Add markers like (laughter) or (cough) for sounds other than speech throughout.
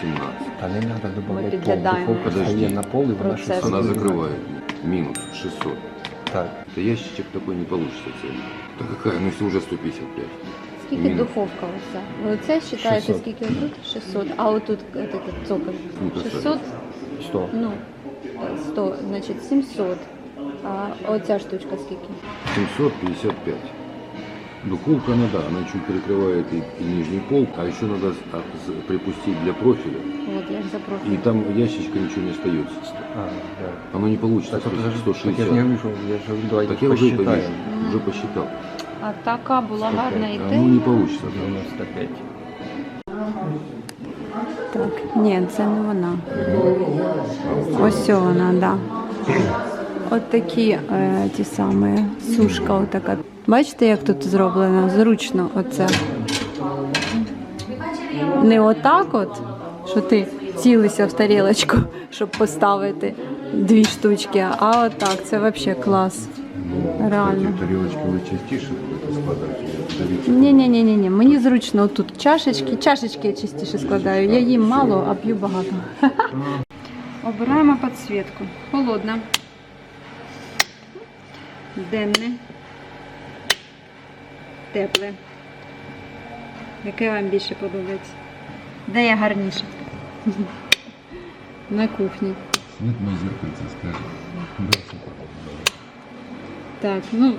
17. Та не треба Ми додавати пол. підглядаємо. Духовка Подожди. стає на пол і вона Процес. 600 Она гривень. закрывает. Минус 600. Так. Это ящичек такой не получится цельный. Да какая? Ну если уже 155. Скільки Мінус. духовка оця? Ви оце вважаєте, 600. скільки тут? 600. А отут от этот цоколь. Ну, це 600, 100. ну, 100, значить 700. А оця штучка скільки? 755. Духовка, она да, она чуть перекрывает и, и нижний пол, а еще надо припустить для профиля. От я ж И там ящичка ничего не остается. А, да. Оно не получится Так, 100, от, так я 160. не вижу, я ж говорю, давайте Так я уже это посчитаем. вижу, уже посчитал. А така була гарна ідея. ну не получится. да. 95. Так, ні, це не вона. Ось вона, да. От такі е, ті самі сушка, отака. Бачите, як тут зроблено? Зручно оце. Не отак от, що ти цілився в тарілочку, щоб поставити дві штучки, а отак. Це взагалі клас. Реально. Эти тарелочки вы частише это складываете? Давите. Ні, ні, ні, ні, ні. Мені зручно тут чашечки. Чашечки я частіше складаю. Я їм мало, а п'ю багато. (laughs) Обираємо підсвітку. Холодна. Денне. Тепле. Яке вам більше подобається? Де я гарніше? На кухні. Свет на зеркальце скажет. Да. Так, ну,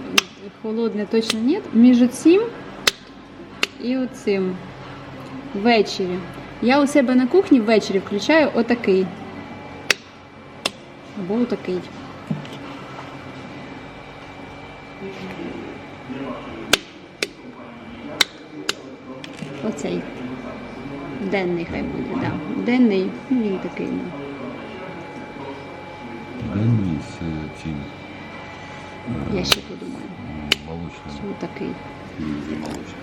холодне точно нет. Між цим і оцим. Ввечері. Я у себе на кухні ввечері включаю отакий. Або отакий. Оцей. Денний хай буде. Да. Денний, ну він такий. Ну. Дальний с тем Я ще подумаю. молочным. Що такий. Или молочным.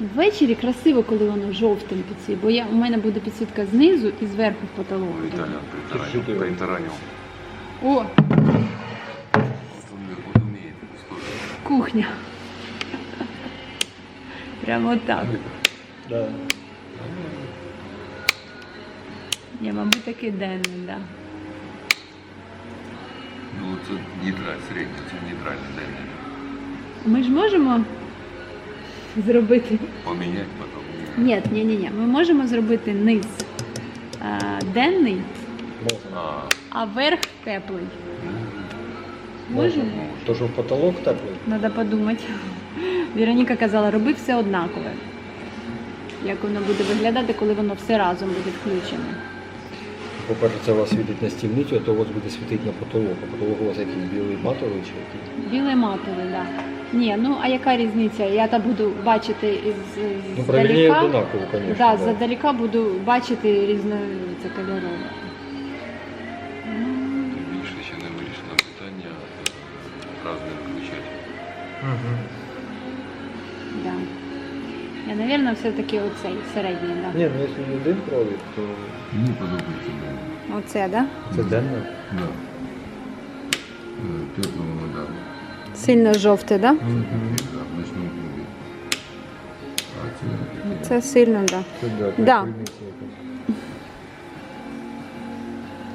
Ввечері красиво, коли воно жовтим підсвіт, бо я, у мене буде підсвітка знизу і зверху в потолок. Итальян притаранил. Притаранил. О, Вот он вот умеет эту историю. кухня. Прямо так. Да. Я, мабуть, такий денний, да. Ну, вот это нейтраль, средний, это нейтральный дальний. Ми ж можемо зробити. Поменять потом. Ні, ні, ні, ні. Ми можемо зробити низ а, денний, А, а верх теплий. Можемо? То, що потолок теплий. Треба подумати. Вероніка казала, роби все однакове. Як воно буде виглядати, коли воно все разом буде включене. По-перше, це у вас світить на стільницю, а то у вас буде світити на потолок. А потолок у вас якийсь білий матовий чи який? Білий матовий, так. Да. Ні, ну а яка різниця? Я та буду бачити із Ну, здалека. однаково, звісно. Да, задалека буду бачити різно це кольорове. Да. Я, напевно, все-таки оцей середній, да. Ні, ну якщо не один провід, то Мені подобається далі. Оце, да? це денне. Да. Е, Теплого, да. Сильно жовте, да? Да, в ночному клубі. А це Це сильно, да. Це да, Да. різниця якась.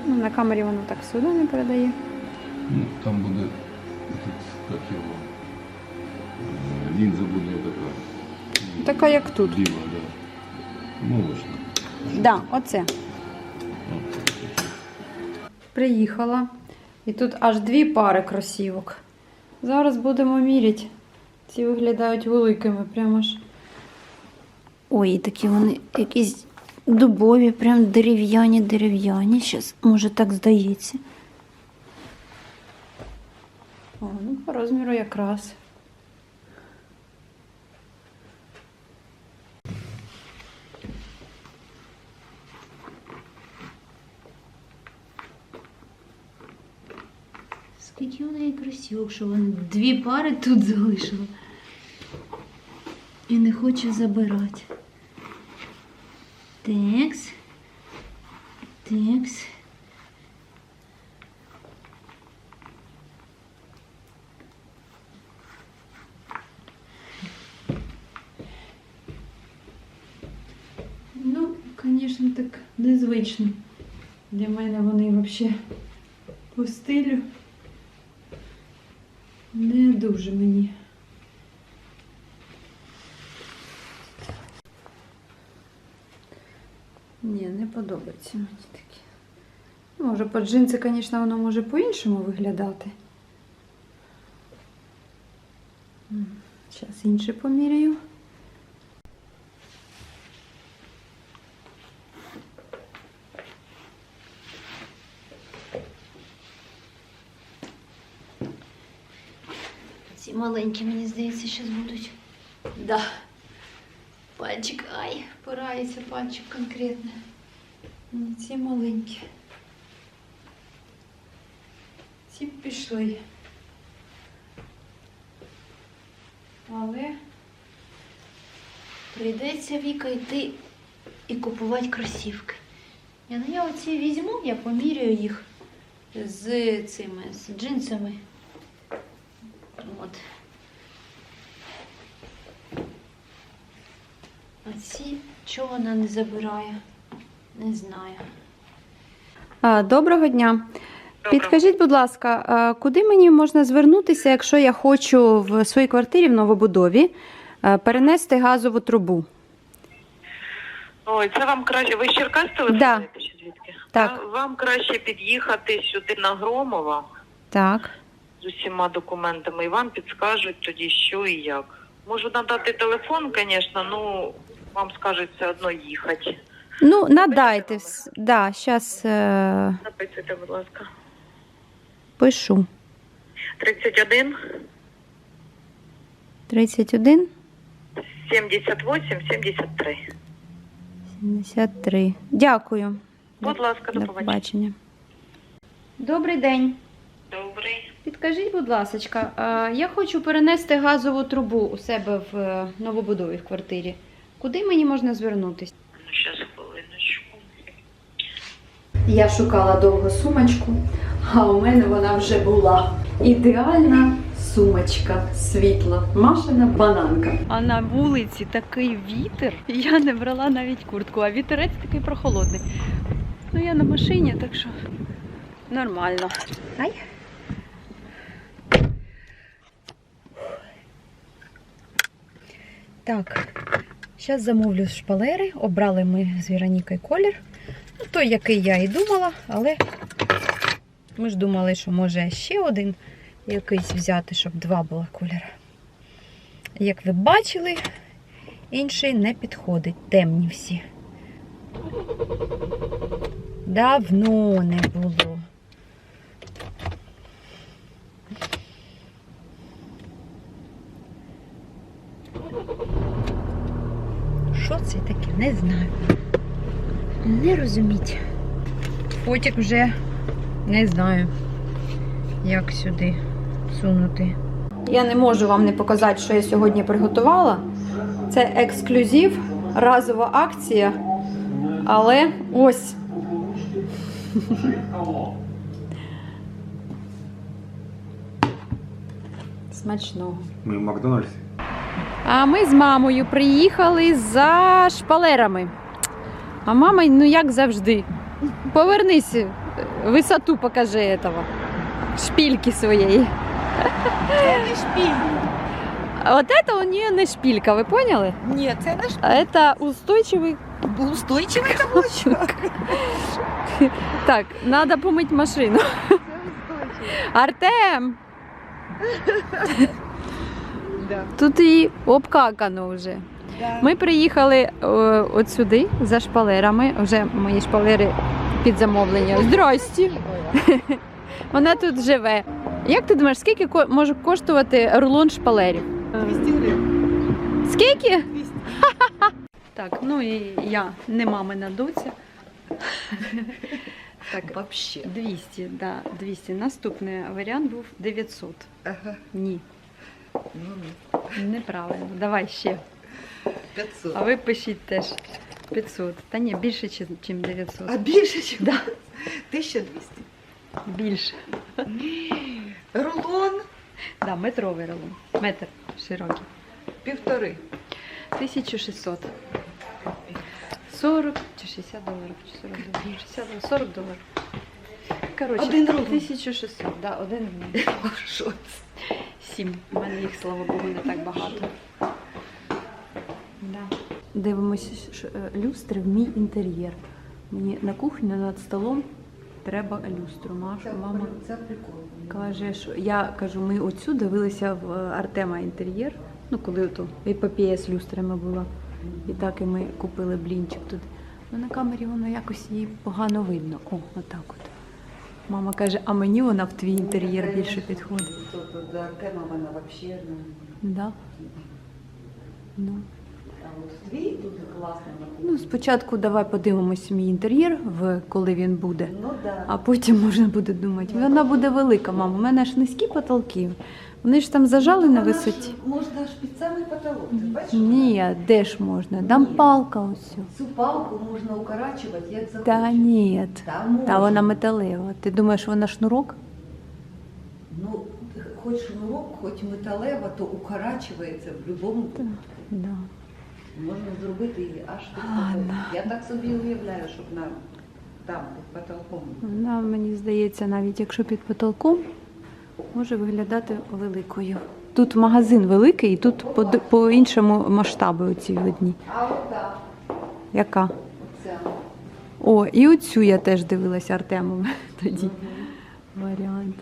Ну, на камері воно так сюди не передає. Ну, там буде этот, как його, лінза буде така. Така, як тут. Біла, да. Молочна. Да, оце. Приїхала. І тут аж дві пари кросівок. Зараз будемо міряти. Ці виглядають великими, прямо ж. Ой, такі вони якісь дубові, прям дерев'яні, дерев'яні. Щас, може, так здається. О, ну, по розміру якраз. Такі у неї красюк, що вона дві пари тут залишила. І не хоче забирати. Текс. Текс. Ну, звісно, так незвично. Для мене вони взагалі по стилю не дуже мені. Ні, не подобається мені такі. Ну, Може, по джинси, звісно, воно може по-іншому виглядати. Зараз інше поміряю. Маленькі, мені здається, зараз будуть. Да. Пальчик, ай, порається пальчик конкретно. Ні, ці маленькі. Ці пішли. Але прийдеться Віка йти і купувати кросівки. Я, ну, я оці візьму, я поміряю їх з цими з джинсами. От. А ці чого вона не забирає? Не знаю. Доброго дня. Підкажіть, будь ласка, куди мені можна звернутися, якщо я хочу в своїй квартирі в новобудові перенести газову трубу? Ой, це вам краще. Ви з Черкас телефонуєте чи звідки? Так. Вам краще під'їхати сюди на Громова Так. З усіма документами і вам підскажуть тоді, що і як. Можу надати телефон, звісно, ну вам скажуть все одно їхати. Ну, надайте. вс- Да, зараз е, Записуйте, будь ласка. пишу. 31 31 78 73. 73. Дякую. Будь ласка, до До побачення. побачення. Добрий день. Добрий. Підкажіть, будь ласка, я хочу перенести газову трубу у себе в е, новобудові в квартирі. Куди мені можна звернутися? Ну, зараз хвилиночку. Я шукала довго сумочку, а у мене вона вже була. Ідеальна сумочка світла. Машина бананка. А на вулиці такий вітер. Я не брала навіть куртку, а вітерець такий прохолодний. Ну я на машині, так що нормально. Ай. Так, зараз замовлю шпалери. Обрали ми з Віронікою колір. Ну, той, який я і думала, але ми ж думали, що може ще один якийсь взяти, щоб два було кольори. Як ви бачили, інший не підходить, темні всі. Давно не було. Що це таке? Не знаю. Не розуміть. Фотик вже не знаю, як сюди сунути. Я не можу вам не показати, що я сьогодні приготувала. Це ексклюзив, разова акція. Але ось. (laughs) Смачного. Мы в Макдональдсе. А ми з мамою приїхали за шпалерами. А мама, ну як завжди. Повернись, е, висоту покажи этого. Шпільки своєї. не шпіль. А от это у нее не шпілька, ви поняли? Ні, це не А это устойчивий. шпіль. Устойчивий каблучок. (laughs) Так, надо помити машину. Артем! (laughs) Да, Тут і обкакано вже. да. Ми приїхали е, от сюди за шпалерами. Вже мої шпалери під замовлення. Здрасті! (laughs) Вона тут живе. Як ти думаєш, скільки може коштувати рулон шпалерів? 200 гривень. Скільки? 200. (laughs) Так, ну і я не мамина доця. (laughs) Так, Вообще. 200, да, 200. Наступний варіант був 900. Ага. Ні. Неправильно. Давай ще. 500. А ви пишіть теж 500. Та ні, більше, ніж 900. А більше, ніж Да. 1200. Більше. Рулон Да, метровий рулон. Метр широкий. півтори. 1600. 40 чи 60 доларів, чи 40 доларів. 60 доларів, 40 доларів. Коротше, Один рубль. 1600, да, один (laughs) це? Сім. У мене їх, слава Богу, не так багато. Да. Дивимося е, люстри в мій інтер'єр. Мені на кухню над столом треба люстру. Машу, мама Це прикольно. каже, що я кажу, ми оцю дивилися в е, Артема інтер'єр. Ну, коли ото епопея з люстрами була. І так і ми купили блінчик тут. Ну на камері воно якось її погано видно. О, отак от. Мама каже, а мені вона в твій інтер'єр більше підходить. До Артема вона взагалі. Да? Ну. А от твій тут класно Ну, спочатку давай подивимось мій інтер'єр, в коли він буде. Ну да. А потім можна буде думати. Вона буде велика, мама. У мене ж низькі потолки. Вони ж там зажали на висоті. Можна аж під самий потолок. Ти бачиш? Ні, де ж можна? Там палка ось. Цю палку можна укорачувати, як захочеш. Та ні. Та. Та вона металева. Ти думаєш, вона шнурок? Ну, хоч шнурок, хоч металева, то укорачується в будь-якому. Да. Можна зробити її аж під Ладно. Я так собі уявляю, щоб нам там під потолком. Вона, мені здається, навіть якщо під потолком, може виглядати великою. Тут магазин великий, і тут по, іншому масштабу оці одні. А от так, Яка? оця. О, і оцю я теж дивилася Артемом (laughs) тоді. Варіант.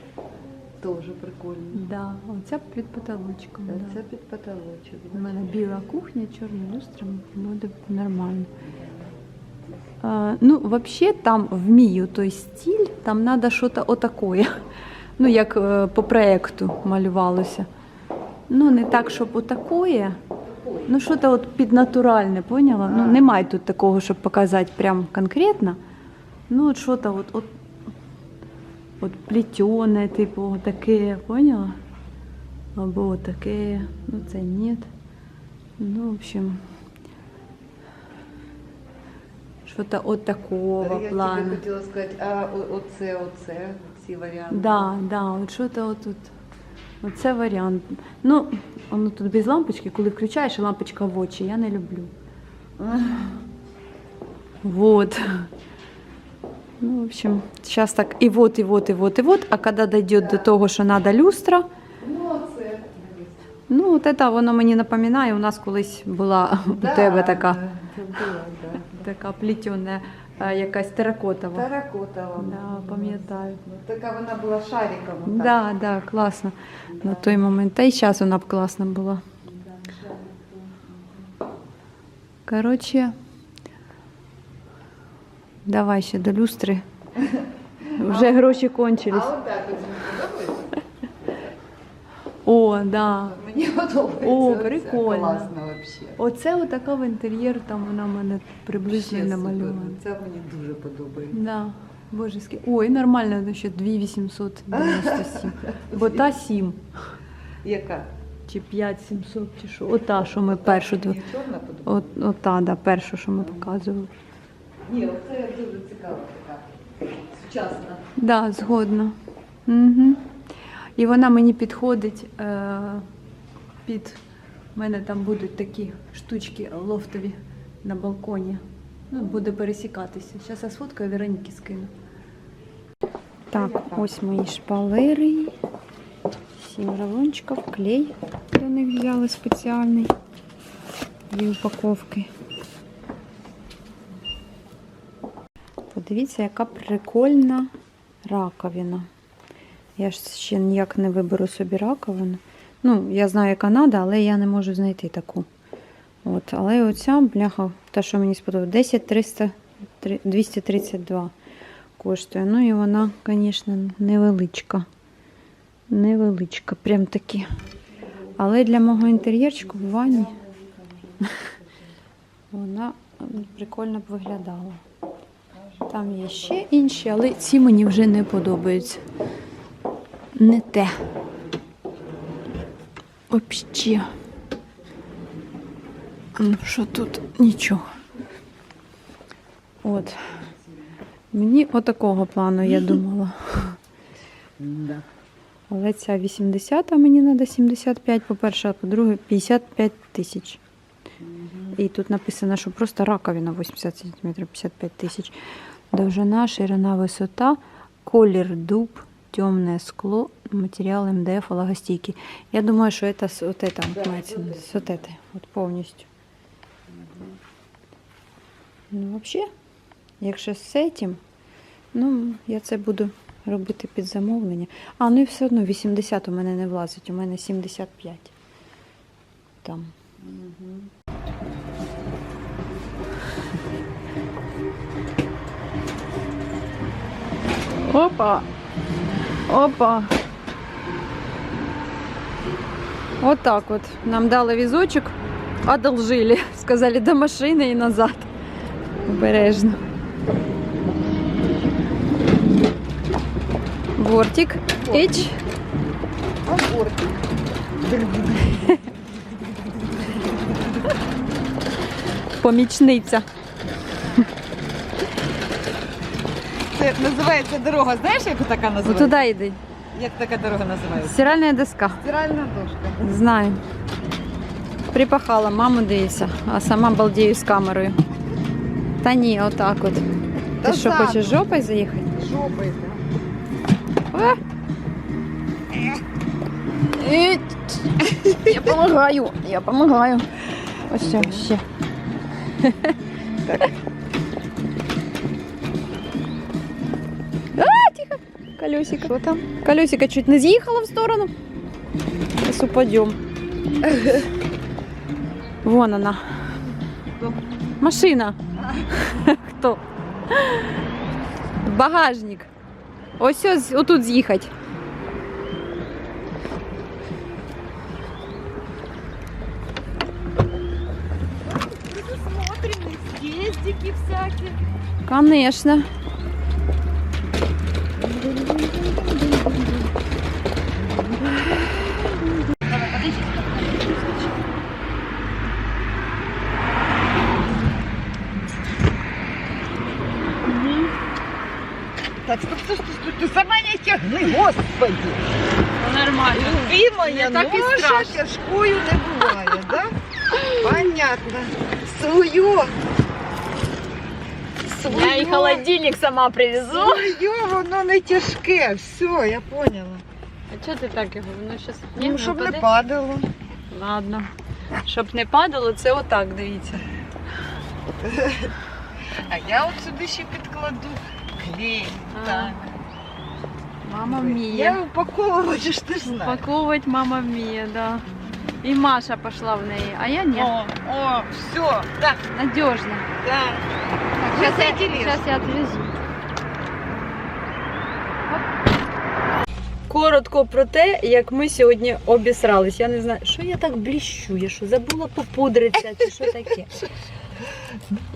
Теж прикольно. Да, оця під потолочком. Та Да. Під потолочок. У мене біла кухня, чорна люстра, буде нормально. А, ну, взагалі, там в мій той стиль, там треба щось отакое. Ну, як е, по проєкту малювалося. Ну, не так, щоб отакое. Ну, щось от піднатуральне, поняла? Ну, немає тут такого, щоб показати прям конкретно. Ну, от щось от, от, от плетене, типу, таке, поняла? Або таке, ну це ні. Ну, в общем, что-то от такого Я плана. тобі хотіла сказати, а оце, оце, ці варіанти. Да, да, от що-то отут. Оце варіант. Ну, воно тут без лампочки, коли включаєш, і лампочка в очі, я не люблю. Вот. Ну, в общем, сейчас так и вот, и вот, и вот, и вот. А когда дойдет до того, що надо люстра, Ну, дивись. ну, от це воно мені напоминає, у нас колись була (laughs) у тебе така, да, це да. така плетена, е, якась теракотова. Теракотова. Да, пам'ятаю. Ну, Така вона була шариком. так? Да, да, класно. На той момент. Та й зараз вона б класна була. Коротше, давай ще до люстри. (laughs) Вже гроші кончились. А отак? О, да. Мені подобається. О, прикольно. Класно взагалі. Оце отака в інтер'єр, там вона в мене приблизно Ще намальована. супер. Це мені дуже подобається. Да. Боже, скільки. Ой, нормально, ну ще 2897. Бо та 7. Яка? Чи 5700, чи що. Ота, що ми першу. Мені чорна подобається. От, ота, да, першу, що ми показували. Ні, оце дуже цікава така. Сучасна. Да, згодна. Угу. І вона мені підходить е, під. У мене там будуть такі штучки лофтові на балконі. Ну, буде пересікатися. Зараз я сфоткаю Вероніки скину. Так, ось мої шпалери. Сім рулончиків, клей для них взяли спеціальний. Дві упаковки. Подивіться, яка прикольна раковина. Я ж ще ніяк не виберу собі раковину. Ну, я знаю, яка треба, але я не можу знайти таку. От, але оця бляха, та, що мені сподобалося, 10 300, 232 коштує. Ну і вона, звісно, невеличка. Невеличка, прям таки. Але для мого інтер'єрчику в ванні (laughs) вона прикольно б виглядала. Там є ще інші, але ці мені вже не подобаються. Не те. Вообще. М, Що тут? Нічого. От. Мені отакого плану я думала. Але ця 80, а мені треба 75, по-перше, а по-друге, 55 тисяч. І тут написано, що просто раковина 80 см 55 тисяч. Довжина, ширина, висота, колір дуб, темне скло, матеріал МДФ, влагостійкий. Я думаю, що це з от это, Да, мається, вот з от это, от повністю. Ну, взагалі, якщо з цим, ну, я це буду робити під замовлення. А, ну і все одно 80 у мене не влазить, у мене 75. Там. Опа! Опа! Вот так вот. Нам дали візочок, одолжили. (laughs) Сказали до машини і назад. Обережно. Бортик. Іч. Помічниця. Це називається дорога. Знаєш, як така називається? туди йди. Як така дорога називається? Стиральна доска. Стиральна дошка. Знаю. Припахала маму дивися, а сама балдію з камерою. Та ні, отак от. Ти що, так. хочеш жопою заїхати? Жопою. А? Іть. Я помагаю, я помагаю. Ось все, ще. Колесико. Що там? Колесико чуть не з'їхало в сторону. Сейчас упадем. Вон она. Машина. Хто? Багажник. Ось ось отут з'їхати. Съездики всякі. Конечно. Тягни, господи. Нормально. Любимая, Не так і ноша страшно. тяжкою не буває, да? Понятно. Свое. Я и холодильник сама привезу. Своє, воно не тяжке. Все, я поняла. А чого ти так його? Воно щас Ну, щоб не падало. Ладно. Щоб не падало, це отак, дивіться. (laughs) А я от сюди ще підкладу клей. А, Так. Мама Я вміє. упаковувати (laughs) ж ти ж знаєш. Упаковувати мама вміє, да. І Маша пішла в неї, а я ні. О, о, все, так, Надежно. так. Сейчас Це я, інтересно. сейчас я отвезу. Коротко про те, як ми сьогодні обісрались. Я не знаю, що я так бліщу, я що забула попудритися, чи що таке. (laughs)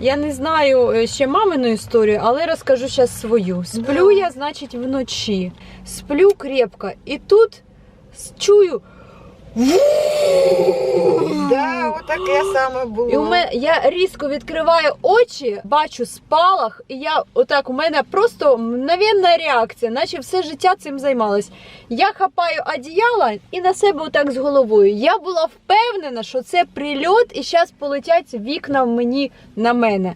Я не знаю е, ще мамину історію, але розкажу зараз свою. Сплю я, значить, вночі. Сплю крепко. І тут чую. Да, отаке саме було. І у мене я різко відкриваю очі, бачу спалах, і я отак у мене просто мгновенна реакція, наче все життя цим займалась. Я хапаю одіяло і на себе отак з головою. Я була впевнена, що це прильот, і зараз полетять вікна мені на мене.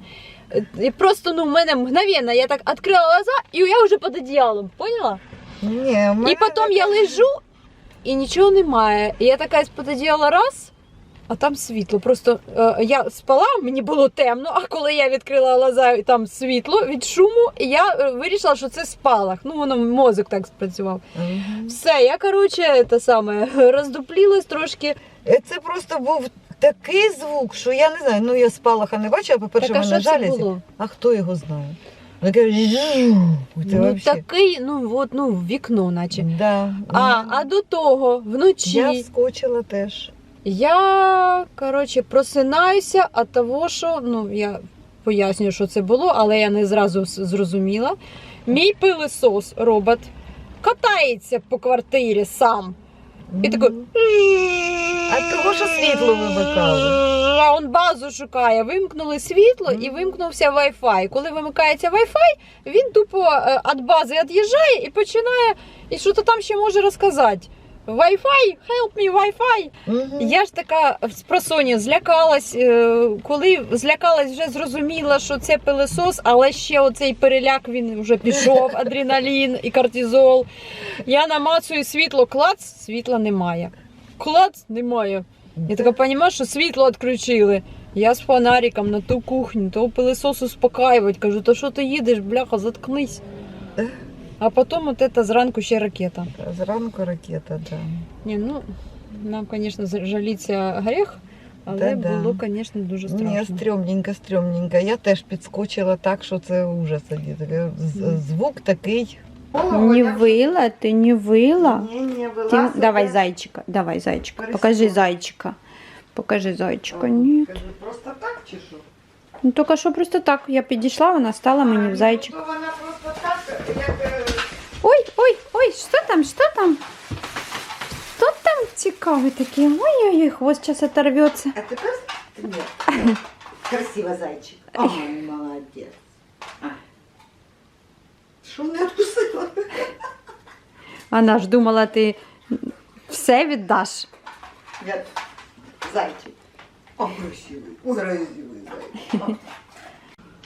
І просто ну в мене мгновенно, я так відкрила глаза, і я вже під одіялом, поняла? Ні, у мене І потім я лежу, і нічого немає. І я така з-під одіяла раз, а там світло. Просто е, я спала, мені було темно, а коли я відкрила глаза, і там світло від шуму, і я е, вирішила, що це спалах. Ну, воно мозок так спрацював. Мгм. Все, я, коротше, те саме, (laughs) роздуплілась трошки. Е, Це просто був такий звук, що я не знаю, ну я спалаха не бачила, по-перше, мене жалюзі. А хто його знає? Ну, каже, Ну, вообще. такий, ну, от, ну, вікно, наче. Да. А, а до того, вночі. я вскочила теж. Я, коротше, просинаюся від того, що ну я пояснюю, що це було, але я не зразу зрозуміла. Мій пилисос робот катається по квартирі сам. І такий. А того, що світло вимикали. А он базу шукає. Вимкнули світло і вимкнувся Wi-Fi. Коли вимикається Wi-Fi, він тупо е, від бази від'їжджає і починає, і що то там ще може розказати. Wi-Fi, help me, Wi-Fi. Мгм. Я ж така з просоння злякалась. е, Коли злякалась, вже зрозуміла, що це пилесос, але ще оцей переляк він вже пішов, (laughs) адреналін і кортизол. Я намацую світло, клац, світла немає. Клац немає. Я така розумію, що світло відключили. Я з фонариком на ту кухню, того пилесос успокаювати. Кажу, то що ти їдеш, бляха, заткнись. А потім от це зранку ще ракета. Зранку ракета, да. Ні, ну нам, звісно, жаліться гріх, але Та-да. було, звісно, дуже страшно. Ні, стрьомненько, стрьомненько. Я теж підскочила так, що це ужас. Звук такий. Не вила, ти не вила. Ні, ні, Ти... Давай зайчика, давай зайчика. Покажи зайчика. Покажи зайчика. Ні. Просто так чи що? Ну тільки що просто так. Я підійшла, вона стала мені в зайчик. Вона просто так, Ой, ой, ой, що там, що там? Що там цікаве таке? Ой-ой-ой, хвост зараз оторвется. А тепер ні. Красиво зайчик. Ой, молодець. Що не відпустила? Вона ж думала, ти все віддаш. Я зайчик. О, красивий. Красивий зайчик.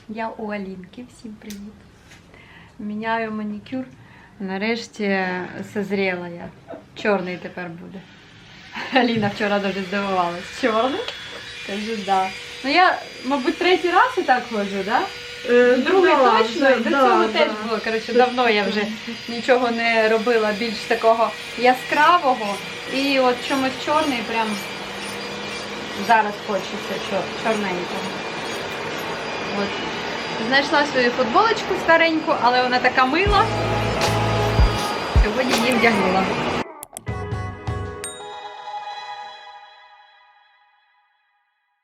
Я у Алінки, всім привіт. Міняю манікюр. Нарешті созріла я. Чорний тепер буде. Аліна вчора дуже здивувалась. Чорний? Кажу, да. Ну я, мабуть, третій раз і так ходжу, да? Другий точно, до цього теж було. Коротше, давно я вже нічого не робила більш такого яскравого. І от чомусь чорний прям зараз хочеться чор- чорненького. От. Знайшла свою футболочку стареньку, але вона така мила. Сьогодні її вдягнула.